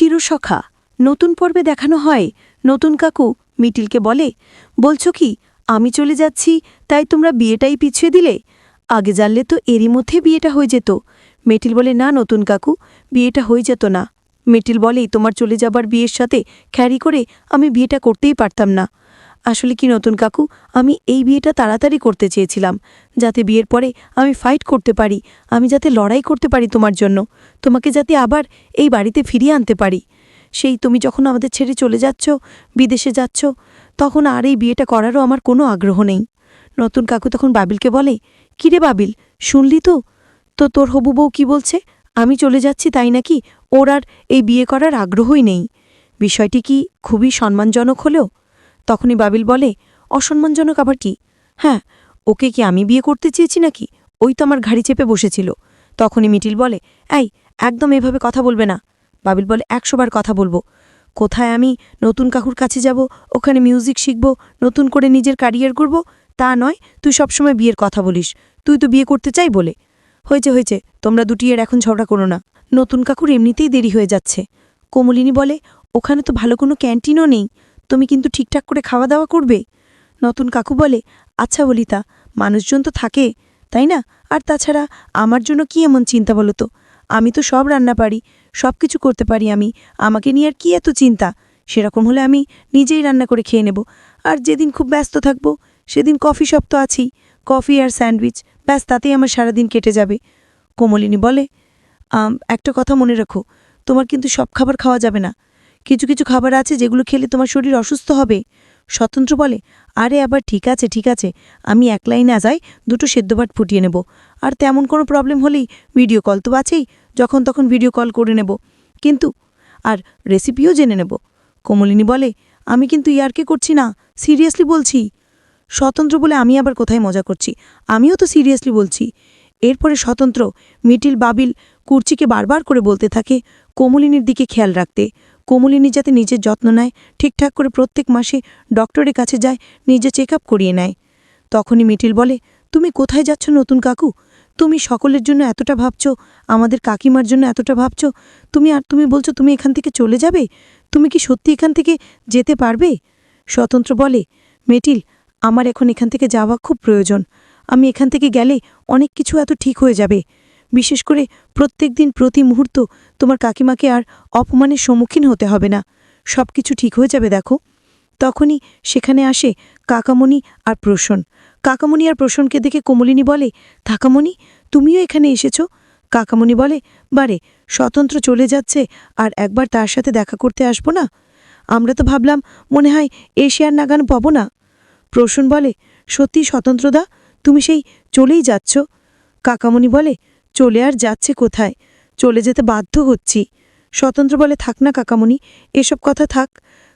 চিরসখা। নতুন পর্বে দেখানো হয়। নতুন কাকু মিটিলকে বলে, বলছ কি, আমি চলে যাচ্ছি, তাই তোমরা বিয়েটাই পিছিয়ে দিলে? আগে জানলে তো এরই মধ্যে বিয়েটা হয়ে যেত মেটিল বলে, না নতুন কাকু, বিয়েটা হয়ে যেত না মেটিল বলেই, তোমার চলে যাবার বিয়ের সাথে খ্যারি করে আমি বিয়েটা করতেই পারতাম না। আসলে কি নতুন কাকু? আমি এই বিয়েটা তাড়াতাড়ি করতে চেয়েছিলাম। যাতে বিয়ের পরে আমি ফাইট করতে পারি, আমি যাতে লড়াই করতে পারি তোমার জন্য। তোমাকে যাতে আবার এই বাড়িতে ফিরিয়ে আনতে পারি। সেই তুমি যখন আমাদের ছেড়ে চলে যাচ্ছ, বিদেশে যাচ্ছ, তখন আর এই বিয়েটা করারও আমার কোনো আগ্রহ নেই। নতুন কাকু তখন বাবিলকে বলে, কিরে বাবিল, শুনলি তো? তো তোর হবু বউ কি বলছে? আমি চলে যাচ্ছি তাই নাকি? ওর আর এই বিয়ে করার আগ্রহই নেই। বিষয়টি কি খুবই সম্মানজনক হলেও তখনই বাবিল বলে, অসম্মানজনক আবার কি? হ্যাঁ ওকে কি আমি বিয়ে করতে চেয়েছি নাকি? ওই তো আমার ঘাড়ি চেপে বসেছিল। তখনই মিটিল বলে, এই, একদম এভাবে কথা বলবে না। বাবিল বলে একশোবার কথা বলব। কোথায় আমি নতুন কাকুর কাছে যাব, ওখানে মিউজিক শিখব, নতুন করে নিজের ক্যারিয়ার করব? তা নয়, তুই সবসময় বিয়ের কথা বলিস। তুই তো বিয়ে করতে চাই বলে। হয়েছে হয়েছে, তোমরা দুটি এর এখন ঝগড়া করো না। নতুন কাকুর এমনিতেই দেরি হয়ে যাচ্ছে। কোমলিনী বলে, ওখানে তো ভালো কোনো ক্যান্টিনও নেই। তুমি কিন্তু ঠিকঠাক করে খাওয়া দাওয়া করবে? নতুন কাকু বলে আচ্ছা বলিতা, মানুষজন তো থাকে, তাই না? আর তাছাড়া আমার জন্য কি এমন চিন্তা বলো তো? আমি তো সব রান্না পারি, সব কিছু করতে পারি আমি, আমাকে নিয়ে আর কি এত চিন্তা? সেরকম হলে আমি নিজেই রান্না করে খেয়ে নেব। আর যেদিন খুব ব্যস্ত থাকব, সেদিন কফি শপ তো আছেই, কফি আর স্যান্ডউইচ, ব্যাস তাতেই আমার সারাদিন কেটে যাবে। কোমলিনী বলে একটা কথা মনে রাখো, তোমার কিন্তু সব খাবার খাওয়া যাবে না। কিছু কিছু খাবার আছে যেগুলো খেলে তোমার শরীর অসুস্থ হবে। স্বতন্ত্র বলে, আরে আবার ঠিক আছে ঠিক আছে, আমি একলাই না যাই দুটো সেদ্ধ ভাত ফুটিয়ে নেব। আর তেমন কোনো প্রবলেম হলেই ভিডিও কল তো আছেই যখন তখন ভিডিও কল করে নেব। কিন্তু, আর রেসিপিও জেনে নেব। কোমলিনী বলে, আমি কিন্তু ইয়ারকে করছি না সিরিয়াসলি বলছি। স্বতন্ত্র বলে আমি আবার কোথায় মজা করছি? আমিও তো সিরিয়াসলি বলছি। এরপরে স্বতন্ত্র, মিটিল বাবিল কুর্চিকে বারবার করে বলতে থাকে, কোমলিনীর দিকে খেয়াল রাখতে। কোমলিনী যাতে নিজের যত্ন নেয়, ঠিকঠাক করে প্রত্যেক মাসে ডক্টরের কাছে যায়, নিজে চেক করিয়ে নেয়। তখনই মিটিল বলে, তুমি কোথায় যাচ্ছ নতুন কাকু? তুমি সকলের জন্য এতটা ভাবছ, আমাদের কাকিমার জন্য এতটা ভাবছ, তুমি আর তুমি বলছো তুমি এখান থেকে চলে যাবে? তুমি কি সত্যি এখান থেকে যেতে পারবে? স্বতন্ত্র বলে মেটিল আমার এখন এখান থেকে যাওয়া খুব প্রয়োজন। আমি এখান থেকে গেলে অনেক কিছু এত ঠিক হয়ে যাবে। বিশেষ করে প্রত্যেক দিন প্রতি মুহূর্ত তোমার কাকিমাকে আর অপমানের সম্মুখীন হতে হবে না। সব কিছু ঠিক হয়ে যাবে, দেখো। তখনই সেখানে আসে কাকামণি আর প্রসন। কাকামণি আর প্রসনকে দেখে কোমলিনী বলে, কাকামণি, তুমিও এখানে এসেছ? কাকামণি বলে, বারে, স্বতন্ত্র চলে যাচ্ছে আর একবার তার সাথে দেখা করতে আসব না? আমরা তো ভাবলাম মনে হয় এশিয়ার নাগান পাবো না। প্রসূন বলে সত্যি স্বতন্ত্রদা তুমি সেই চলেই যাচ্ছ? কাকামণি বলে চলে আর যাচ্ছে কোথায়? চলে যেতে বাধ্য হচ্ছি। স্বতন্ত্র বলে থাক না কাকামণি, এসব কথা থাক।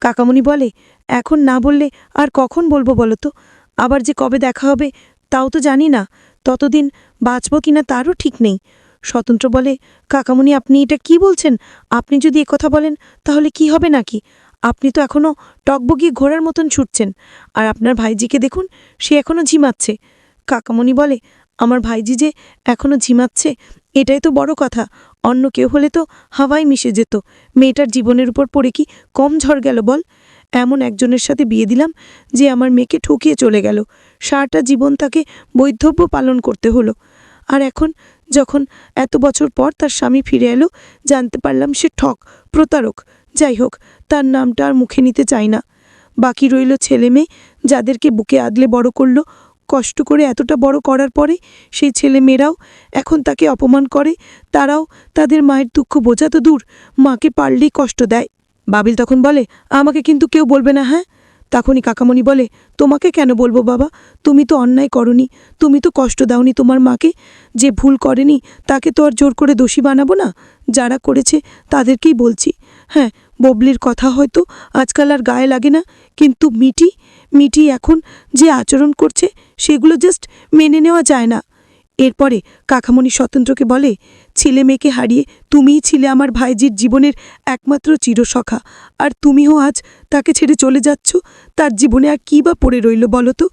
কাকামণি বলে, এখন না বললে আর কখন বলব বলো তো? আবার যে কবে দেখা হবে, তাও তো জানি না। ততদিন বাঁচব কিনা তারও ঠিক নেই। স্বতন্ত্র বলে, কাকামণি আপনি এটা কি বলছেন? আপনি যদি কথা বলেন, তাহলে কি হবে নাকি? আপনি তো এখনও টকবগিয়ে ঘোড়ার মতন ছুটছেন। আর আপনার ভাইজিকে দেখুন, সে এখনও ঝিমাচ্ছে। কাকামণি বলে আমার ভাইজি যে এখনও ঝিমাচ্ছে, এটাই তো বড় কথা। অন্য কেউ হলে তো হাওয়ায় মিশে যেত। মেয়েটার জীবনের উপর পড়ে কি কম ঝড় গেল বল? এমন একজনের সাথে বিয়ে দিলাম যে আমার মেয়েকে ঠকিয়ে চলে গেল। সারাটা জীবন তাকে বৈধব্য পালন করতে হলো। আর এখন যখন এত বছর পর তার স্বামী ফিরে এলো, জানতে পারলাম সে ঠক, প্রতারক। যাই হোক, তার নামটা আর মুখে নিতে চাই না। বাকি রইল ছেলে মেয়ে, যাদেরকে বুকে আগলে বড় করল কষ্ট করে এতটা বড় করার পরে সেই ছেলে মেয়েরাও এখন তাকে অপমান করে, তারাও তাদের মায়ের দুঃখ বোঝা তো দূর, মাকে পারলেই কষ্ট দেয়। বাবিল তখন বলে, আমাকে কিন্তু কেউ বলবে না হ্যাঁ? তখনই কাকামণি বলে, তোমাকে কেন বলব বাবা? তুমি তো অন্যায় করনি, তুমি তো কষ্ট দাওনি তোমার মাকে, যে ভুল করেনি তাকে তো আর জোর করে দোষী বানাবো না। যারা করেছে তাদেরকেই বলছি। হ্যাঁ ববলির কথা হয়তো আজকাল আর গায়ে লাগে না, কিন্তু মিটি মিটি এখন যে আচরণ করছে সেগুলো জাস্ট মেনে নেওয়া যায় না। এরপরে কাকামণি স্বতন্ত্রকে বলে, ছেলে মেয়েকে হারিয়ে তুমিই ছিলে আমার ভাইজির জীবনের একমাত্র চিরসখা। আর তুমিও আজ তাকে ছেড়ে চলে যাচ্ছ, তার জীবনে আর কী বা পড়ে রইল বলো তো?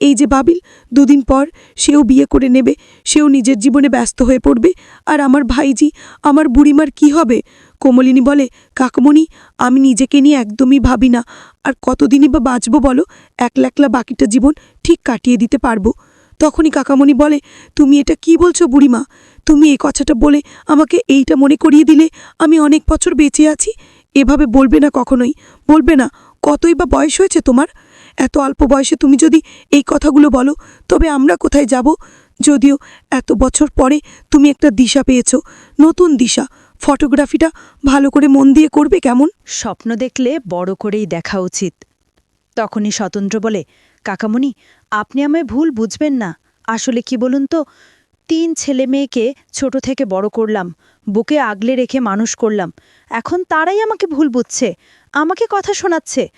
এই যে বাবিল, দুদিন পর সেও বিয়ে করে নেবে, সেও নিজের জীবনে ব্যস্ত হয়ে পড়বে, আর আমার ভাইজি, আমার বুড়িমার কি হবে? কোমলিনী বলে, কাকমণি, আমি নিজেকে নিয়ে একদমই ভাবি না। আর কতদিনই বা বাঁচবো বলো? একলা একলা বাকিটা জীবন ঠিক কাটিয়ে দিতে পারব। তখনই কাকামণি বলে, তুমি এটা কি বলছো বুড়িমা? তুমি এই কথাটা বলে আমাকে এইটা মনে করিয়ে দিলে আমি অনেক বছর বেঁচে আছি? এভাবে বলবে না কখনোই। বলবে না, কতই বা বয়স হয়েছে তোমার? এত অল্প বয়সে তুমি যদি এই কথাগুলো বলো, তবে আমরা কোথায় যাব? যদিও এত বছর পরে তুমি একটা দিশা পেয়েছ, নতুন দিশা। ফটোগ্রাফিটা ভালো করে মন দিয়ে করবে কেমন? স্বপ্ন দেখলে বড় করেই দেখা উচিত। তখনই স্বতন্ত্র বলে, কাকামণি, আপনি আমায় ভুল বুঝবেন না। আসলে কি বলুন তো, তিন ছেলে মেয়েকে ছোট থেকে বড় করলাম, বুকে আগলে রেখে মানুষ করলাম। এখন তারাই আমাকে ভুল বুঝছে, আমাকে কথা শোনাচ্ছে।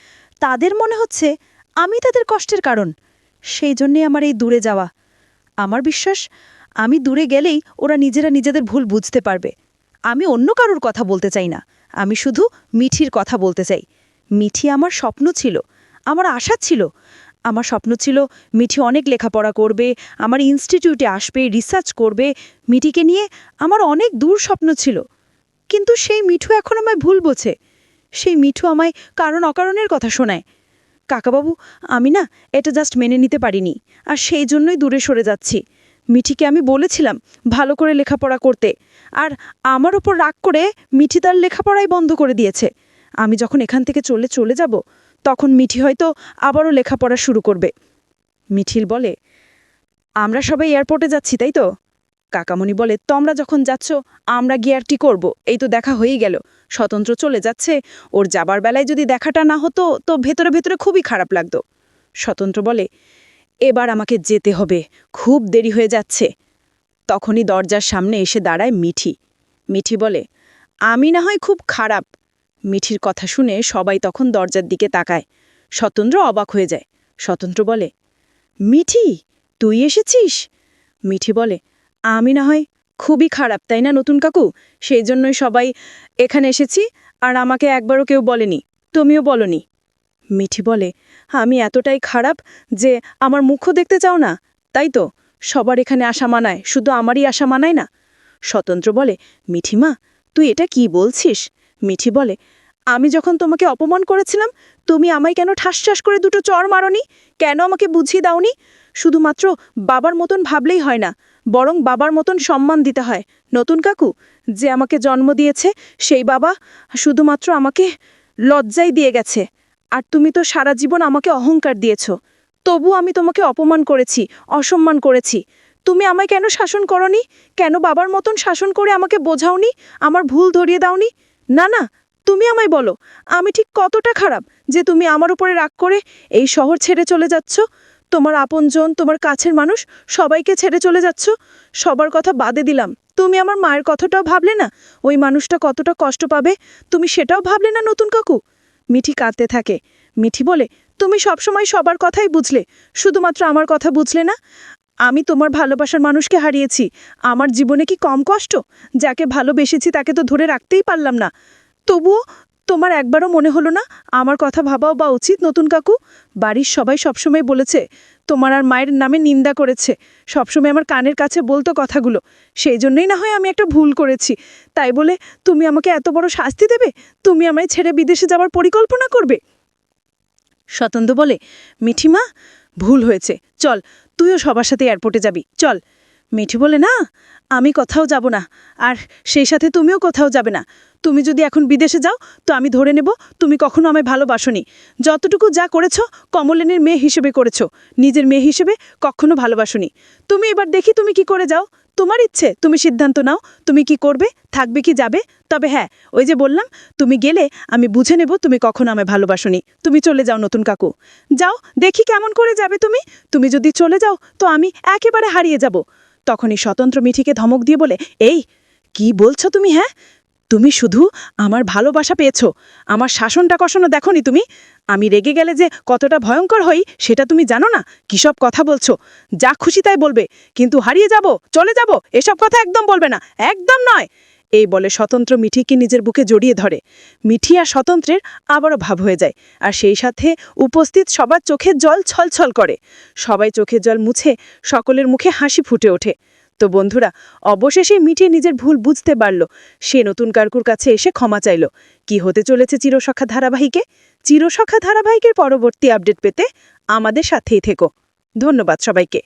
তাদের মনে হচ্ছে আমি তাদের কষ্টের কারণ। সেই জন্যে আমার এই দূরে যাওয়া। আমার বিশ্বাস, আমি দূরে গেলেই ওরা নিজেরা নিজেদের ভুল বুঝতে পারবে। আমি অন্য কারোর কথা বলতে চাই না। আমি শুধু মিঠির কথা বলতে চাই। মিঠি আমার স্বপ্ন ছিল। আমার আশা ছিল। আমার স্বপ্ন ছিল মিঠি অনেক লেখাপড়া করবে, আমার ইনস্টিটিউটে আসবে, রিসার্চ করবে। মিঠিকে নিয়ে আমার অনেক দূর স্বপ্ন ছিল। কিন্তু সেই মিঠু এখন আমায় ভুল বোঝে। সেই মিঠু আমায় কারণ অকারণের কথা শোনায়। কাকাবাবু, আমি না এটা জাস্ট মেনে নিতে পারিনি, আর সেই জন্যই দূরে সরে যাচ্ছি। মিঠিকে আমি বলেছিলাম ভালো করে লেখাপড়া করতে। আর আমার ওপর রাগ করে মিঠি তার লেখাপড়াই বন্ধ করে দিয়েছে। আমি যখন এখান থেকে চলে চলে যাব, তখন মিঠি হয়তো আবারও লেখাপড়া শুরু করবে। মিঠিল বলে, আমরা সবাই এয়ারপোর্টে যাচ্ছি, তাই তো? কাকামণি বলে, তোমরা যখন যাচ্ছ, আমরা গিয়ে আর কি করব। এই তো দেখা হয়েই গেল। স্বতন্ত্র চলে যাচ্ছে। ওর যাবার বেলায় যদি দেখাটা না হতো, তো ভেতরে ভেতরে খুবই খারাপ লাগতো। স্বতন্ত্র বলে, এবার আমাকে যেতে হবে। খুব দেরি হয়ে যাচ্ছে। তখনই দরজার সামনে এসে দাঁড়ায় মিঠি। মিঠি বলে, আমি না হয় খুব খারাপ। মিঠির কথা শুনে সবাই তখন দরজার দিকে তাকায়। স্বতন্ত্র অবাক হয়ে যায়। স্বতন্ত্র বলে, মিঠি, তুই এসেছিস? মিঠি বলে, আমি না হয় খুবই খারাপ, তাই না, নতুন কাকু? সেই জন্যই সবাই এখানে এসেছি আর আমাকে একবারও কেউ বলেনি। তুমিও বলনি। মিঠি বলে, আমি এতটাই খারাপ যে আমার মুখও দেখতে চাও না, তাই তো? সবার এখানে আশা মানায়, শুধু আমারই আশা মানায় না। স্বতন্ত্র বলে, মিঠিমা, তুই এটা কি বলছিস? মিঠি বলে, আমি যখন তোমাকে অপমান করেছিলাম, তুমি আমায় কেন ঠাস ঠাস করে দুটো চর মারনি? কেন আমাকে বুঝিয়ে দাওনি? শুধুমাত্র বাবার মতন ভাবলেই হয় না, বরং বাবার মতন সম্মান দিতে হয়। নতুন কাকু, যে আমাকে জন্ম দিয়েছে, সেই বাবা শুধুমাত্র আমাকে লজ্জাই দিয়ে গেছে। আর তুমি তো সারা জীবন আমাকে অহংকার দিয়েছ। তবু আমি তোমাকে অপমান করেছি, অসম্মান করেছি। তুমি আমায় কেন শাসন করনি? কেন বাবার মতন শাসন করে আমাকে বোঝাওনি? আমার ভুল ধরিয়ে দাওনি? না না, তুমি আমায় বলো, আমি ঠিক কতটা খারাপ যে তুমি আমার উপরে রাগ করে এই শহর ছেড়ে চলে যাচ্ছ? তোমার আপনজন, তোমার কাছের মানুষ সবাইকে ছেড়ে চলে যাচ্ছ? সবার কথা বাদে দিলাম। তুমি আমার মায়ের কথাটাও ভাবলে না? ওই মানুষটা কতটা কষ্ট পাবে? তুমি সেটাও ভাবলে না, নতুন কাকু? মিঠি কাঁদতে থাকে। মিঠি বলে তুমি সবসময় সবার কথাই বুঝলে, শুধুমাত্র আমার কথা বুঝলে না? আমি তোমার ভালোবাসার মানুষকে হারিয়েছি, আমার জীবনে কি কম কষ্ট? যাকে ভালোবেসেছি তাকে তো ধরে রাখতেই পারলাম না। তবুও তোমার একবারও মনে হলো না, আমার কথা ভাবাও বা উচিত, নতুন কাকু? বাড়ির সবাই সবসময় বলেছে, তোমার আর মায়ের নামে নিন্দা করেছে, সবসময় আমার কানের কাছে বলতো কথাগুলো। সেই জন্যই না হয় আমি একটা ভুল করেছি। তাই বলে, তুমি আমাকে এত বড় শাস্তি দেবে? তুমি আমায় ছেড়ে বিদেশে যাওয়ার পরিকল্পনা করবে? স্বতন্ত্র বলে, মিঠিমা, ভুল হয়েছে। চল, তুইও সবার সাথে এয়ারপোর্টে যাবি। চল। মিঠি বলে, না, আমি কোথাও যাব না। আর সেই সাথে তুমিও কোথাও যাবে না। তুমি যদি এখন বিদেশে যাও, তো আমি ধরে নেব, তুমি কখনো আমায় ভালোবাসনি। যতটুকু যা করেছ, কমলিনীর মেয়ে হিসেবে করেছ। নিজের মেয়ে হিসেবে কখনো ভালোবাসনি। তুমি এবার দেখি তুমি কি করে যাও। তোমার ইচ্ছে, তুমি সিদ্ধান্ত নাও, তুমি কি করবে, থাকবে কি যাবে। তবে হ্যাঁ ওই যে বললাম, তুমি গেলে আমি বুঝে নেব তুমি কখনো আমায় ভালোবাসনি। তুমি চলে যাও নতুন কাকু। যাও, দেখি কেমন করে যাবে তুমি। তুমি যদি চলে যাও, তো আমি একেবারে হারিয়ে যাব। তখনই স্বতন্ত্র মিঠিকে ধমক দিয়ে বলে, এই, কি বলছো তুমি হ্যাঁ? তুমি শুধু আমার ভালোবাসা পেয়েছ। আমার শাসনটা কষানো দেখনি তুমি। আমি রেগে গেলে যে কতটা ভয়ঙ্কর হই, সেটা তুমি জানো না। কী সব কথা বলছো? যা খুশি তাই বলবে। কিন্তু হারিয়ে যাব, চলে যাব, এসব কথা একদম বলবে না। একদম নয়। এই বলে স্বতন্ত্র মিঠিকে নিজের বুকে জড়িয়ে ধরে। মিঠি আর স্বতন্ত্রের আবারও ভাব হয়ে যায় আর সেই সাথে উপস্থিত সবার চোখের জল ছলছল করে। সবাই চোখের জল মুছে সকলের মুখে হাসি ফুটে ওঠে। তো বন্ধুরা, অবশেষে মিঠে নিজের ভুল বুঝতে পারল। সে নতুন কার্কুর কাছে এসে ক্ষমা চাইল। কি হতে চলেছে চিরসখা ধারাবাহিকে? চিরসখা ধারাবাহিকের পরবর্তী আপডেট পেতে আমাদের সাথেই থেকো। ধন্যবাদ সবাইকে।